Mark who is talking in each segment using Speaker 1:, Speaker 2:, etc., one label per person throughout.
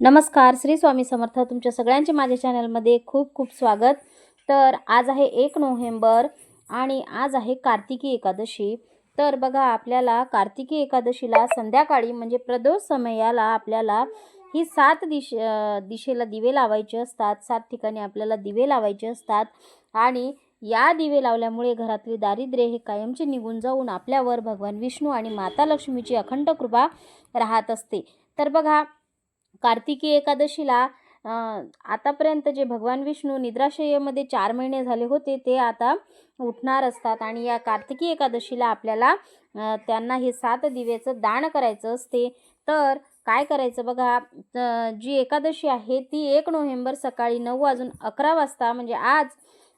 Speaker 1: नमस्कार श्री स्वामी समर्थ. तुमच्या सगळ्यांचे माझ्या चॅनलमध्ये खूप खूप स्वागत. तर आज आहे एक नोव्हेंबर आणि आज आहे कार्तिकी एकादशी. तर बघा आपल्याला कार्तिकी एकादशीला संध्याकाळी म्हणजे प्रदोष समयाला आपल्याला ही सात दिश दिशेला दिवे लावायचे असतात. सात ठिकाणी आपल्याला दिवे लावायचे असतात. आणि या दिवे लावल्यामुळे घरातली दारिद्र्य हे कायमचे निघून जाऊन आपल्यावर भगवान विष्णू आणि माता लक्ष्मीची अखंड कृपा राहत असते. तर बघा कार्तिकी एकादशीला आतापर्यंत जे भगवान विष्णू निद्राशयमध्ये चार महिने झाले होते ते आता उठणार असतात. आणि या कार्तिकी एकादशीला आपल्याला त्यांना हे सात दिव्याचं दान करायचं असते. तर काय करायचं बघा जी एकादशी आहे ती एक नोव्हेंबर सकाळी नऊ वाजून अकरा वाजता म्हणजे आज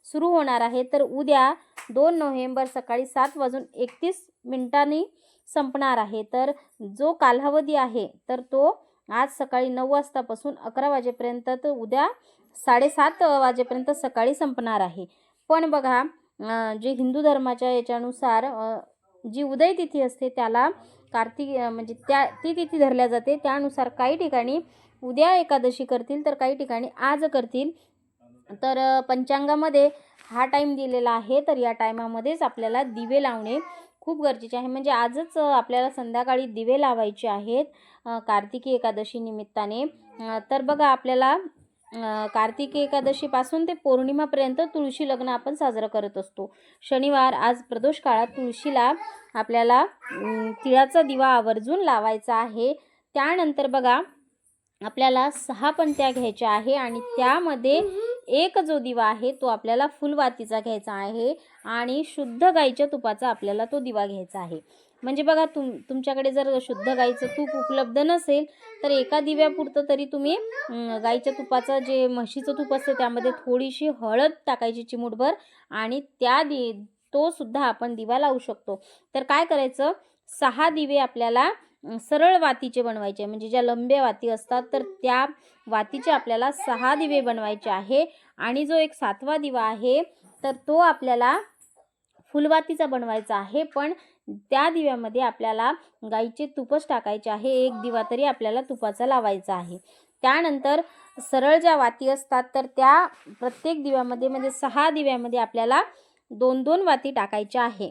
Speaker 1: सुरू होणार आहे. तर उद्या दोन नोव्हेंबर सकाळी सात वाजून एकतीस मिनिटांनी संपणार आहे. तर जो कालावधी आहे तर तो आज सकाळी नऊ वाजतापासून अकरा वाजेपर्यंत तर उद्या साडेसात वाजेपर्यंत सकाळी संपणार आहे. पण बघा जे हिंदू धर्माच्या याच्यानुसार जी उदय तिथी असते त्याला कार्तिक म्हणजे त्या ती तिथी धरल्या जाते. त्यानुसार काही ठिकाणी उद्या एकादशी करतील तर काही ठिकाणी आज करतील. तर पंचांगामध्ये हा टाईम दिलेला आहे तर या टायमामध्येच आपल्याला दिवे लावणे खूप गरजेचे आहे. म्हणजे आजच आपल्याला संध्याकाळी दिवे लावायचे आहेत कार्तिकी एकादशी निमित्ताने. तर बघा आपल्याला कार्तिकी एकादशीपासून ते पौर्णिमापर्यंत तुळशी लग्न आपण साजरं करत असतो. शनिवार आज प्रदोष काळात तुळशीला आपल्याला तिळाचा दिवा आवर्जून लावायचा आहे. त्यानंतर बघा आपल्याला सहा पंत्या घ्यायच्या आहे आणि त्यामध्ये एक जो दिवा आहे तो आपल्याला फुलवातीचा घ्यायचा आहे आणि शुद्ध गाईच्या तुपाचा आपल्याला तो दिवा घ्यायचा आहे. म्हणजे बघा तुम तुमच्याकडे जर शुद्ध गाईचं तूप उपलब्ध नसेल तर एका दिव्यापुरतं तरी तुम्ही गाईच्या तुपाचं जे म्हशीचं तूप असते त्यामध्ये थोडीशी हळद टाकायची चिमूटभर आणि त्या दि तो सुद्धा आपण दिवा लावू शकतो. तर काय करायचं? सहा दिवे आपल्याला सरळ वातीचे बनवायचे. म्हणजे ज्या लंब्या वाती असतात तर त्या वातीचे आपल्याला सहा दिवे बनवायचे आहे. आणि जो एक सातवा दिवा आहे तर तो आपल्याला फुलवातीचा बनवायचा आहे. पण त्या दिव्यामध्ये आपल्याला गाईचे तुपच टाकायचे आहे. एक दिवा तरी आपल्याला तुपाचा लावायचा आहे. त्यानंतर सरळ ज्या वाती असतात तर त्या प्रत्येक दिव्यामध्ये म्हणजे सहा दिव्यामध्ये आपल्याला दोन दोन वाती टाकायच्या आहे.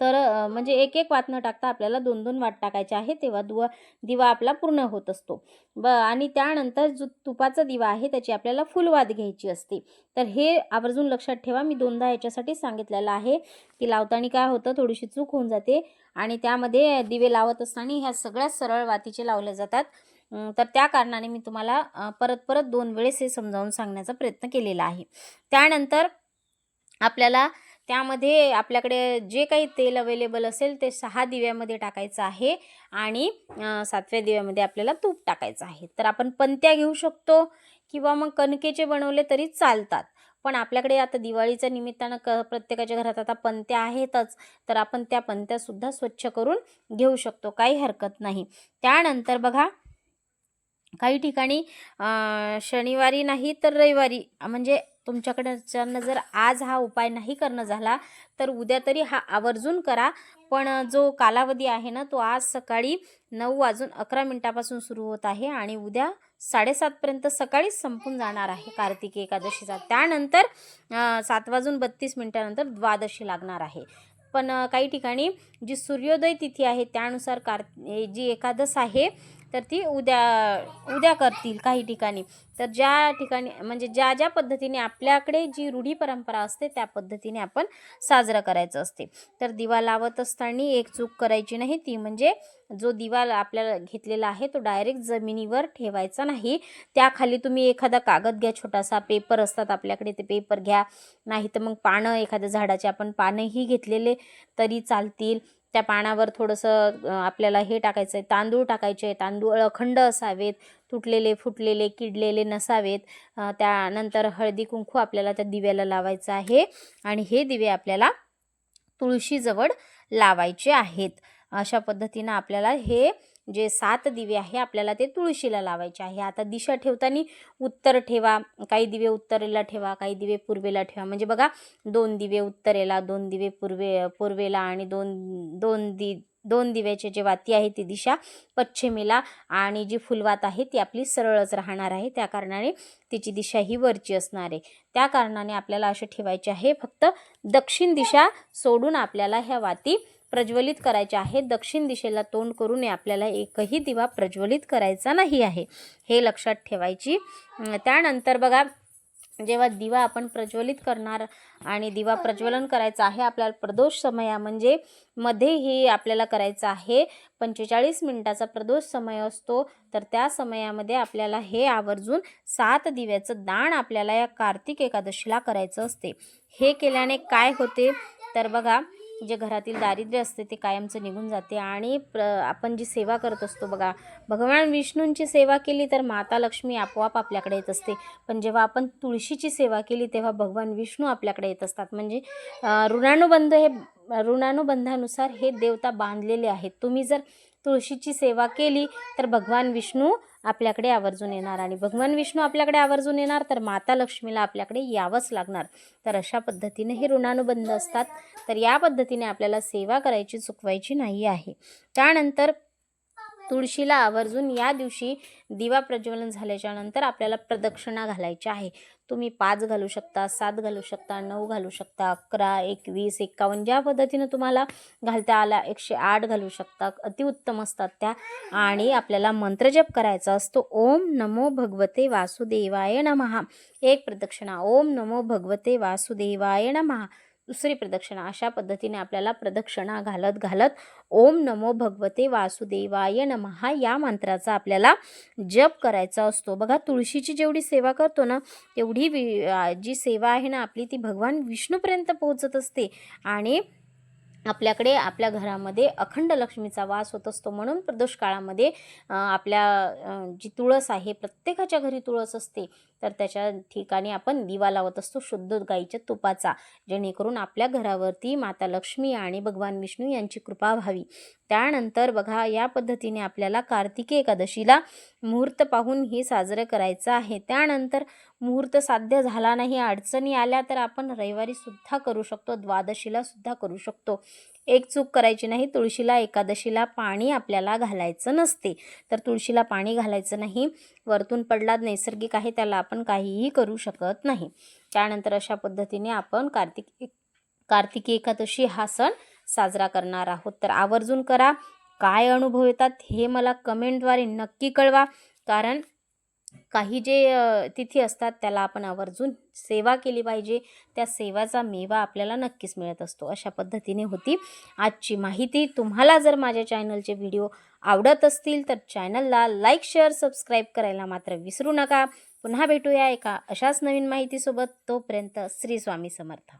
Speaker 1: तर म्हणजे एक एक वात न टाकता आपल्याला दोन दोन वाट टाकायचे आहे तेव्हा दुवा दिवा आपला पूर्ण होत असतो. ब आणि त्यानंतर जो तुपाचा दिवा आहे त्याची आपल्याला फुलवाद घ्यायची असते. तर हे आवर्जून लक्षात ठेवा. मी दोनदा याच्यासाठी सांगितलेलं आहे की लावताना काय होतं थोडीशी चूक होऊन जाते आणि त्यामध्ये दिवे लावत असताना ह्या सगळ्या सरळ वातीचे लावले जातात. तर त्या कारणाने मी तुम्हाला परत परत दोन वेळेस हे समजावून सांगण्याचा प्रयत्न केलेला आहे. त्यानंतर आपल्याला त्यामध्ये आपल्याकडे जे काही तेल अवेलेबल असेल ते सहा दिव्यामध्ये टाकायचं आहे आणि सातव्या दिव्यामध्ये आपल्याला तूप टाकायचं आहे. तर आपण पंत्या घेऊ शकतो किंवा मग कणकेचे बनवले तरी चालतात. पण आपल्याकडे आता दिवाळीच्या निमित्तानं क प्रत्येकाच्या घरात आता पंत्या आहेतच तर आपण त्या पंत्यासुद्धा स्वच्छ करून घेऊ शकतो. काही हरकत नाही. त्यानंतर बघा काही ठिकाणी शनिवारी नाही तर रविवारी म्हणजे तुमच्याकडच्यानं जर आज हा उपाय नाही करणं झाला तर उद्या तरी हा आवर्जून करा. पण जो कालावधी आहे ना तो आज सकाळी नऊ वाजून अकरा मिनटापासून सुरू होत आहे आणि उद्या साडेसातपर्यंत सकाळीच संपून जाणार आहे कार्तिकी एकादशीचा. त्यानंतर सात वाजून बत्तीस मिनटानंतर द्वादशी लागणार आहे. पण काही ठिकाणी जी सूर्योदय तिथी आहे त्यानुसार कार जी एकादश आहे तर ती उद्या उद्या करतील काही ठिकाणी. तर ज्या ठिकाणी म्हणजे ज्या ज्या पद्धतीने आपल्याकडे जी रूढी परंपरा असते त्या पद्धतीने आपण साजरं करायचं असते. तर दिवा लावत असताना एक चूक करायची नाही. ती म्हणजे जो दिवा आपल्याला घेतलेला आहे तो डायरेक्ट जमिनीवर ठेवायचा नाही. त्याखाली तुम्ही एखादा कागद घ्या छोटासा पेपर असतात आपल्याकडे ते पेपर घ्या. नाही तर मग पानं एखाद्या झाडाचे आपण पानंही घेतलेले तरी चालतील. त्या पानावर थोडंसं आपल्याला हे टाकायचं आहे तांदूळ टाकायचे आहे तांदूळ अखंड असावेत तुटलेले फुटलेले किडलेले नसावेत. त्यानंतर हळदी कुंकू आपल्याला त्या दिव्याला लावायचं आहे आणि हे दिवे आपल्याला तुळशीजवळ लावायचे आहेत. अशा पद्धतीनं आपल्याला हे जे सात दिवे आहे आपल्याला ते तुळशीला लावायचे आहे. आता दिशा ठेवताना उत्तर ठेवा काही दिवे उत्तरेला ठेवा काही दिवे पूर्वेला ठेवा. म्हणजे बघा दोन दिवे उत्तरेला दोन दिवे पूर्वे पूर्वेला आणि दोन दोन दि दोन दिव्याची जे वाती आहे ती दिशा पश्चिमेला आणि जी फुलवात आहे ती आपली सरळच राहणार आहे. त्या कारणाने तिची दिशा ही वरची असणार आहे. त्या कारणाने आपल्याला असे ठेवायचे आहे फक्त दक्षिण दिशा सोडून आपल्याला ह्या वाती प्रज्वलित करायचे आहेत दक्षिण दिशेला तोंड करून आपल्याला एकही दिवा प्रज्वलित करायचा नाही आहे. हे लक्षात ठेवायची. त्यानंतर बघा जेव्हा दिवा आपण प्रज्वलित करणार आणि दिवा प्रज्वलन करायचा आहे आपल्याला प्रदोष समय म्हणजे मध्येही आपल्याला करायचं आहे. पंचेचाळीस मिनिटाचा प्रदोष समय असतो. तर त्या समयामध्ये आपल्याला हे आवर्जून सात दिव्याचं दान आपल्याला या कार्तिक एकादशीला करायचं असते. हे केल्याने काय होते? तर बघा जे घरातील दारिद्र्य असते ते कायमचं निघून जाते आणि प्र आपण जी सेवा करत असतो बघा भगवान विष्णूंची सेवा केली तर माता लक्ष्मी आपोआप आपल्याकडे येत असते. पण जेव्हा आपण तुळशीची सेवा केली तेव्हा भगवान विष्णू आपल्याकडे येत असतात. म्हणजे ऋणानुबंध हे ऋणानुबंधानुसार हे देवता बांधलेले आहेत. तुम्ही जर तुळशीची सेवा केली तर भगवान विष्णू आपल्याकडे आवर्जून येणार आणि भगवान विष्णू आपल्याकडे आवर्जून येणार तर माता लक्ष्मीला आपल्याकडे यावंच लागणार. तर अशा पद्धतीने हे ऋणानुबंध असतात. तर या पद्धतीने आपल्याला सेवा करायची चुकवायची नाही आहे. त्यानंतर तुळशीला आवर्जून या दिवशी दिवा प्रज्वलन झाल्याच्यानंतर आपल्याला प्रदक्षिणा घालायची आहे. तुम्ही पाच घालू शकता सात घालू शकता नऊ घालू शकता अकरा एकवीस एकावन्न ज्या पद्धतीनं तुम्हाला घालता आला एकशे आठ घालू शकता. अतिउत्तम असतात त्या. आणि आपल्याला मंत्रजप करायचा असतो. ओम नमो भगवते वासुदेवाय नमहा एक प्रदक्षिणा. ओम नमो भगवते वासुदेवाय नमहा दुसरी प्रदक्षिणा. अशा पद्धतीने आपल्याला प्रदक्षिणा घालत घालत ओम नमो भगवते वासुदेवाय नमहा या मंत्राचा आपल्याला जप करायचा असतो. बघा तुळशीची जेवढी सेवा करतो ना तेवढी वि जी सेवा आहे ना आपली ती भगवान विष्णूपर्यंत पोहोचत असते. आणि आपल्याकडे आपल्या घरामध्ये अखंड लक्ष्मीचा वास होत असतो. म्हणून प्रदोष काळामध्ये आपल्या जी तुळस आहे प्रत्येकाच्या घरी तुळस असते. तर त्याच्या ठिकाणी आपण दिवा लावत असतो शुद्ध गाईच्या तुपाचा जेणेकरून आपल्या घरावरती माता लक्ष्मी आणि भगवान विष्णू यांची कृपा व्हावी. त्यानंतर बघा या पद्धतीने आपल्याला कार्तिकी एकादशीला मुहूर्त पाहून हे साजरं करायचं आहे. त्यानंतर मुहूर्त साध्य झाला नाही अडचणी आल्या तर आपण रविवारी सुद्धा करू शकतो द्वादशीला सुद्धा करू शकतो. एक चूक करायची नाही तुळशीला एकादशीला पाणी आपल्याला घालायचं नसते. तर तुळशीला पाणी घालायचं नाही वरतून पडला नैसर्गिक आहे त्याला आपण काहीही करू शकत नाही. त्यानंतर अशा पद्धतीने आपण कार्तिक कार्तिकी एकादशी हा सण साजरा करणार आहोत. तर आवर्जून करा. काय अनुभव येतात हे मला कमेंटद्वारे नक्की कळवा. कारण काही जे तिथी असतात त्याला आपण आवर्जून सेवा केली पाहिजे. त्या सेवाचा मेवा आपल्याला नक्कीच मिळत असतो. अशा पद्धतीने होती. आजची माहिती. तुम्हाला जर माझ्या चॅनलचे व्हिडिओ आवडत असतील तर चॅनलला लाईक शेअर सबस्क्राईब करायला मात्र विसरू नका. पुन्हा भेटूया एका अशाच नवीन माहितीसोबत. तोपर्यंत श्री स्वामी समर्थ.